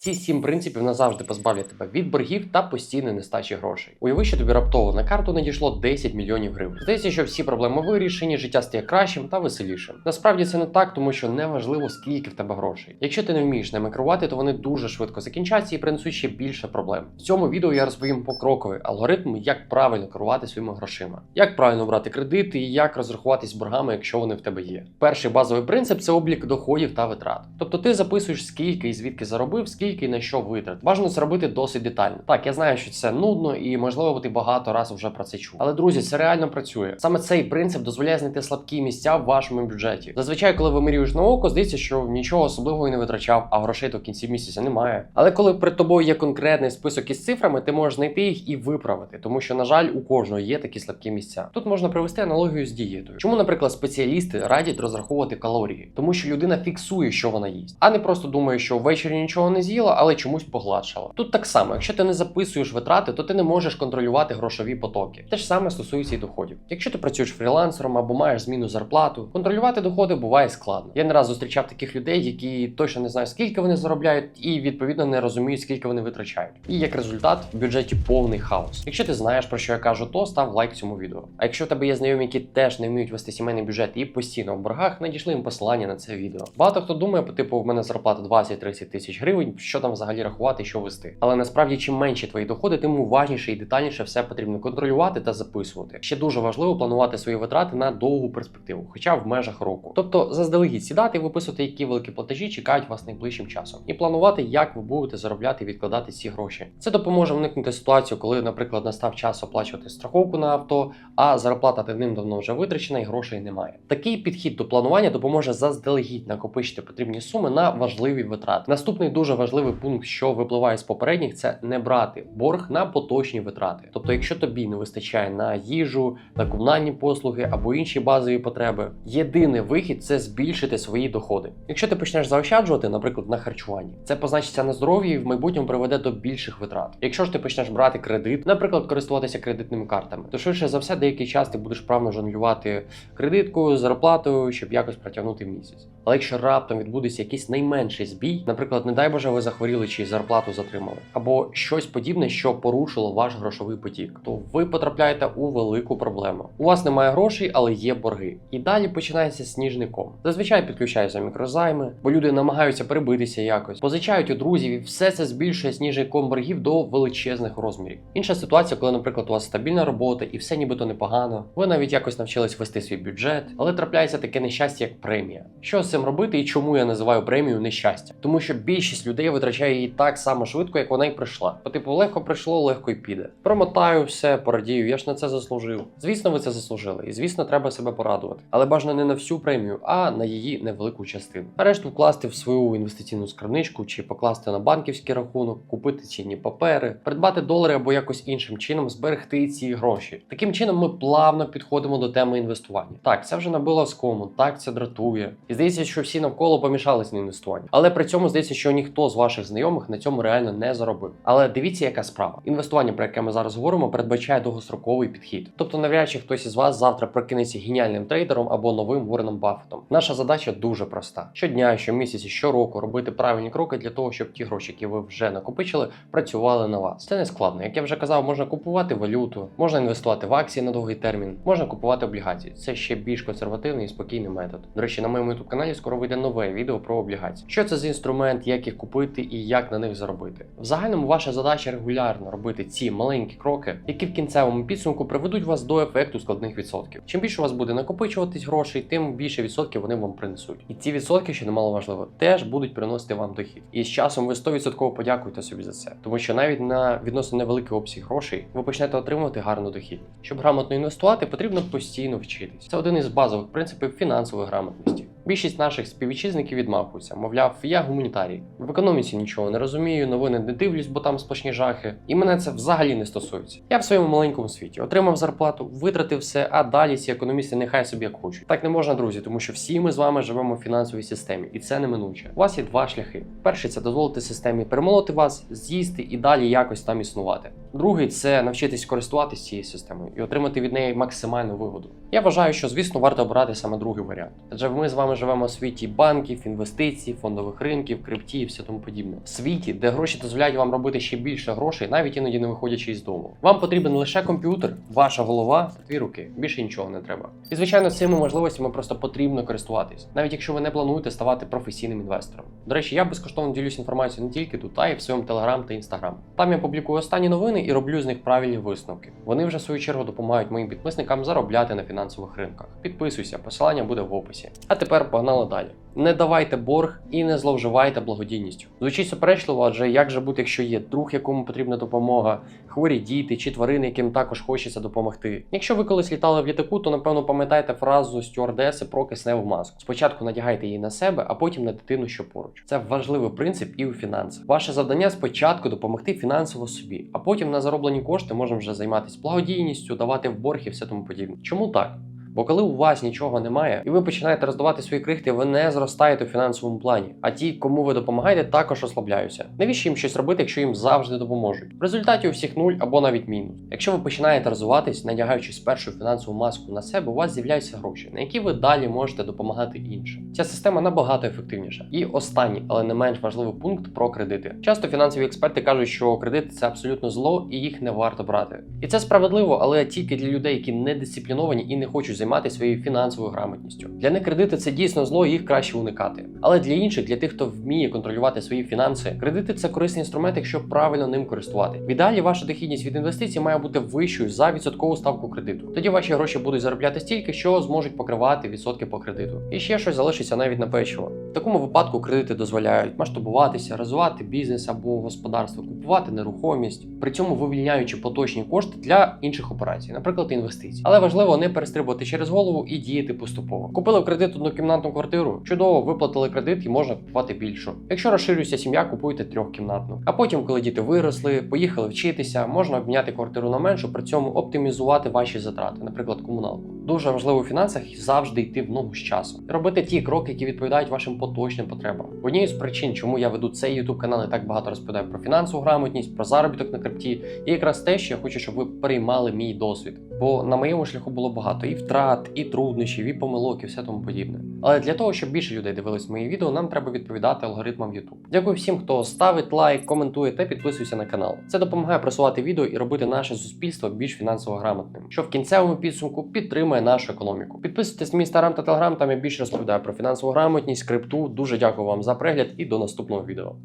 Ці сім принципів назавжди позбавлять тебе від боргів та постійної нестачі грошей. Уяви, що тобі раптово на карту надійшло 10 мільйонів гривень. Здається, що всі проблеми вирішені, життя стає кращим та веселішим. Насправді це не так, тому що не важливо, скільки в тебе грошей. Якщо ти не вмієш ними керувати, то вони дуже швидко закінчаться і принесуть ще більше проблем. В цьому відео я розповім покроковий алгоритм, як правильно керувати своїми грошима, як правильно брати кредити і як розрахуватись з боргами, якщо вони в тебе є. Перший базовий принцип це облік доходів та витрат. Тобто ти записуєш скільки і звідки заробив, скільки і на що витрат. Бажано це робити досить детально. Так, я знаю, що це нудно і можливо ти багато разів вже про це чув. Але друзі, це реально працює. Саме цей принцип дозволяє знайти слабкі місця в вашому бюджеті. Зазвичай, коли вимірюєш на око, здається, що нічого особливого не витрачав, а грошей до кінці місяця немає. Але коли перед тобою є конкретний список із цифрами, ти можеш знайти їх і виправити, тому що, на жаль, у кожного є такі слабкі місця. Тут можна привести аналогію з дієтою. Чому, наприклад, спеціалісти радять розраховувати калорії, тому що людина фіксує, що вона їсть, а не просто думає, що ввечері нічого не з'їла, але чомусь погладшала. Тут так само, якщо ти не записуєш витрати, то ти не можеш контролювати грошові потоки. Те ж саме стосується і доходів. Якщо ти працюєш фрілансером або маєш зміну зарплату, контролювати доходи буває складно. Я не раз зустрічав таких людей, які точно не знають, скільки вони заробляють, і відповідно не розуміють, скільки вони витрачають. І як результат в бюджеті повний хаос. Якщо ти знаєш про що я кажу, то став лайк цьому відео. А якщо в тебе є знайомі, які теж не вміють вести сімейний бюджет і постійно в боргах, надійшли їм посилання на це відео. Багато хто думає, по типу, в мене зарплата 20-30 тисяч гривень, що там взагалі рахувати, що вести. Але насправді, чим менші твої доходи, тим уважніше і детальніше все потрібно контролювати та записувати. Ще дуже важливо планувати свої витрати на довгу перспективу, хоча в межах року. Тобто заздалегідь сідати і виписувати, які великі платежі чекають вас найближчим часом, і планувати, як ви будете заробляти і відкладати ці гроші. Це допоможе уникнути ситуацію, коли, наприклад, настав час оплачувати страховку на авто, а зарплата давним-давно вже витрачена і грошей немає. Такий підхід до планування допоможе заздалегідь накопичити потрібні суми на важливі витрати. Наступний дуже важливий пункт, що випливає з попередніх, це не брати борг на поточні витрати. Тобто, якщо тобі не вистачає на їжу, на комунальні послуги або інші базові потреби, єдиний вихід це збільшити свої доходи. Якщо ти почнеш заощаджувати, наприклад, на харчуванні, це позначиться на здоров'ї і в майбутньому приведе до більших витрат. Якщо ж ти почнеш брати кредит, наприклад, користуватися кредитними картами, то швидше за все деякий час ти будеш правно жонглювати кредиткою, зарплатою, щоб якось протягнути місяць. Але якщо раптом відбудеться якийсь найменший збій, наприклад, не дай Боже, ви захворіли чи зарплату затримали, або щось подібне, що порушило ваш грошовий потік, то ви потрапляєте у велику проблему. У вас немає грошей, але є борги. І далі починається сніжний ком. Зазвичай підключаються мікрозайми, бо люди намагаються прибитися якось, позичають у друзів, і все це збільшує сніжний ком боргів до величезних розмірів. Інша ситуація, коли, наприклад, у вас стабільна робота і все нібито непогано. Ви навіть якось навчились вести свій бюджет, але трапляється таке нещастя, як премія. Що з цим робити і чому я називаю премію нещастя? Тому що більшість людей витрачає її так само швидко, як вона й прийшла. По типу легко прийшло, легко й піде. Промотаю все, порадію, я ж на це заслужив. Звісно, ви це заслужили, і звісно, треба себе порадувати. Але бажано не на всю премію, а на її невелику частину. А решту вкласти в свою інвестиційну скарбничку чи покласти на банківський рахунок, купити цінні папери, придбати долари або якось іншим чином зберегти ці гроші. Таким чином ми плавно підходимо до теми інвестування. Так, це вже набило скому, так це дратує. І здається, що всі навколо помішались на інвестуванні. Але при цьому здається, що ніхто з ваших знайомих на цьому реально не заробив. Але дивіться, яка справа. Інвестування, про яке ми зараз говоримо, передбачає довгостроковий підхід. Тобто, навряд чи хтось із вас завтра прокинеться геніальним трейдером або новим Вореном Баффетом. Наша задача дуже проста: щодня, щомісяця, щороку робити правильні кроки для того, щоб ті гроші, які ви вже накопичили, працювали на вас. Це не складно. Як я вже казав, можна купувати валюту, можна інвестувати в акції на довгий термін, можна купувати облігації. Це ще більш консервативний і спокійний метод. До речі, на моєму каналі скоро вийде нове відео про облігації. Що це за інструмент, як їх купити і як на них заробити. В загальному ваша задача регулярно робити ці маленькі кроки, які в кінцевому підсумку приведуть вас до ефекту складних відсотків. Чим більше у вас буде накопичуватись грошей, тим більше відсотків вони вам принесуть. І ці відсотки, що немало важливо, теж будуть приносити вам дохід. І з часом ви 100% подякуєте собі за це, тому що навіть на відносно невеликий обсяг грошей ви почнете отримувати гарну дохід. Щоб грамотно інвестувати, потрібно постійно вчитись. Це один із базових принципів фінансової грамотності. Більшість наших співвітчизників відмахуються, мовляв, я гуманітарій. В економіці нічого не розумію, новини не дивлюсь, бо там сплошні жахи. І мене це взагалі не стосується. Я в своєму маленькому світі отримав зарплату, витратив все, а далі ці економісти нехай собі як хочуть. Так не можна, друзі, тому що всі ми з вами живемо в фінансовій системі, і це неминуче. У вас є два шляхи: перший це дозволити системі перемолоти вас, з'їсти і далі якось там існувати. Другий це навчитись користуватися цією системою і отримати від неї максимальну вигоду. Я вважаю, що звісно варто обрати саме другий варіант, адже ми з вами живемо у світі банків, інвестицій, фондових ринків, крипті і все тому подібне. Світі, де гроші дозволяють вам робити ще більше грошей, навіть іноді не виходячи із дому. Вам потрібен лише комп'ютер, ваша голова та дві руки. Більше нічого не треба. І звичайно, цими можливостями просто потрібно користуватись, навіть якщо ви не плануєте ставати професійним інвестором. До речі, я безкоштовно ділюсь інформацією не тільки тут, а й в своєму телеграм та інстаграм. Там я публікую останні новини і роблю з них правильні висновки. Вони вже в свою чергу допомагають моїм підписникам заробляти на фінансових ринках. Підписуйся, посилання буде в описі. А тепер погнали далі. Не давайте борг і не зловживайте благодійністю. Звучить суперечливо, адже як же бути, якщо є друг, якому потрібна допомога, хворі діти чи тварини, яким також хочеться допомогти. Якщо ви колись літали в літаку, то напевно пам'ятаєте фразу стюардеси про кисневу маску. Спочатку надягайте її на себе, а потім на дитину, що поруч. Це важливий принцип і у фінансах. Ваше завдання спочатку допомогти фінансово собі, а потім на зароблені кошти можна вже займатися благодійністю, давати в борг і все тому подібне. Чому так? Бо коли у вас нічого немає, і ви починаєте роздавати свої крихти, ви не зростаєте у фінансовому плані. А ті, кому ви допомагаєте, також ослабляються. Навіщо їм щось робити, якщо їм завжди допоможуть? В результаті у всіх нуль або навіть мінус. Якщо ви починаєте розвиватись, надягаючи спершу фінансову маску на себе, у вас з'являються гроші, на які ви далі можете допомагати іншим. Ця система набагато ефективніша. І останній, але не менш важливий пункт про кредити. Часто фінансові експерти кажуть, що кредити це абсолютно зло і їх не варто брати. І це справедливо, але тільки для людей, які не дисципліновані і не хочуть займатися своєю фінансовою грамотністю. Для них кредити це дійсно зло, їх краще уникати. Але для інших, для тих, хто вміє контролювати свої фінанси, кредити це корисний інструмент, якщо правильно ним користувати. В ідеалі ваша дохідність від інвестицій має бути вищою за відсоткову ставку кредиту. Тоді ваші гроші будуть заробляти стільки, що зможуть покривати відсотки по кредиту. І ще щось залишиться навіть на печиво. В такому випадку кредити дозволяють масштабуватися, розвивати бізнес або господарство, купувати нерухомість, при цьому вивільняючи поточні кошти для інших операцій, наприклад, інвестицій. Але важливо не перестрибувати через голову і діяти поступово. Купили кредит однокімнатну квартиру, чудово виплатили кредит і можна купувати більшу. Якщо розширюється сім'я, купуйте трьохкімнатну. А потім, коли діти виросли, поїхали вчитися, можна обміняти квартиру на меншу, при цьому оптимізувати ваші затрати, наприклад, комуналку. Дуже важливо у фінансах завжди йти в ногу з часом. І робити ті кроки, які відповідають вашим поточним потребам. Однією з причин, чому я веду цей YouTube канал і так багато розповідаю про фінансову грамотність, про заробіток на крипті, є якраз те, що я хочу, щоб ви приймали мій досвід. Бо на моєму шляху було багато і втрат, і труднощів, і помилок, і все тому подібне. Але для того, щоб більше людей дивились мої відео, нам треба відповідати алгоритмам YouTube. Дякую всім, хто ставить лайк, коментує та підписується на канал. Це допомагає просувати відео і робити наше суспільство більш фінансово грамотним, що в кінцевому підсумку підтримує нашу економіку. Підписуйтесь на мій Instagram та телеграм, там я більше розповідаю про фінансову грамотність, крипту. Дуже дякую вам за перегляд і до наступного відео.